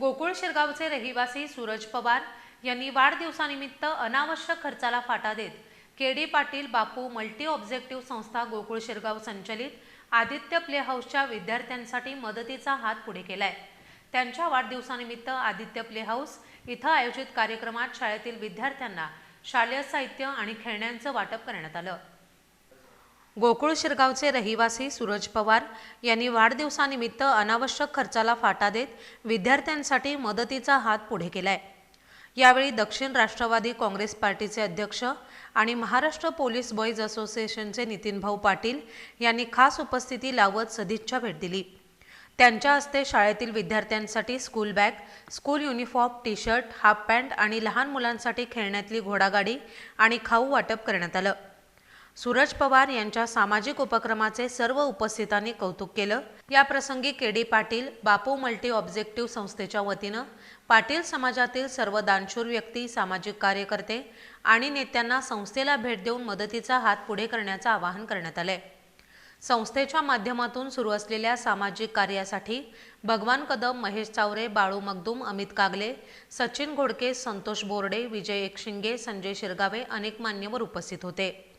गोकुळ शिरगावचे रहिवासी सूरज पवार यांनी वाढदिवसानिमित्त अनावश्यक खर्चाला फाटा देत K D Patil Bapu multi objective संस्था गोकुळ शिरगाव संचलित आदित्य प्ले हाऊसच्या विद्यार्थ्यांसाठी मदतीचा हात पुढे केलाय. त्यांच्या वाढदिवसानिमित्त आदित्य प्ले हाऊस इथं आयोजित कार्यक्रमात शाळेतील विद्यार्थ्यांना शालेय साहित्य आणि खेळण्यांचं वाटप करण्यात आलं. गोकुळ शिरगावचे रहिवासी सूरज पवार यांनी वाढदिवसानिमित्त अनावश्यक खर्चाला फाटा देत विद्यार्थ्यांसाठी मदतीचा हात पुढे केलाय. यावेळी दक्षिण राष्ट्रवादी काँग्रेस पार्टीचे अध्यक्ष आणि महाराष्ट्र पोलीस बॉईज असोसिएशनचे नितीनभाऊ पाटील यांनी खास उपस्थिती लावत सदिच्छा भेट दिली. त्यांच्या हस्ते शाळेतील विद्यार्थ्यांसाठी school bag school uniform T shirt half pant आणि लहान मुलांसाठी खेळण्यातली घोडागाडी आणि खाऊ वाटप करण्यात आलं. सूरज पवार यांच्या सामाजिक उपक्रमाचे सर्व उपस्थितांनी कौतुक केलं. या प्रसंगी K D Patil Bapu multi objective संस्थेच्या वतीनं पाटील समाजातील सर्व दानशूर व्यक्ती सामाजिक कार्यकर्ते आणि नेत्यांना संस्थेला भेट देऊन मदतीचा हात पुढे करण्याचं आवाहन करण्यात आलंय. संस्थेच्या माध्यमातून सुरू असलेल्या सामाजिक कार्यासाठी भगवान कदम महेश चावरे बाळू मगदूम अमित कागले सचिन घोडके संतोष बोर्डे विजय एकशिंगे संजय शिरगावे अनेक मान्यवर उपस्थित होते.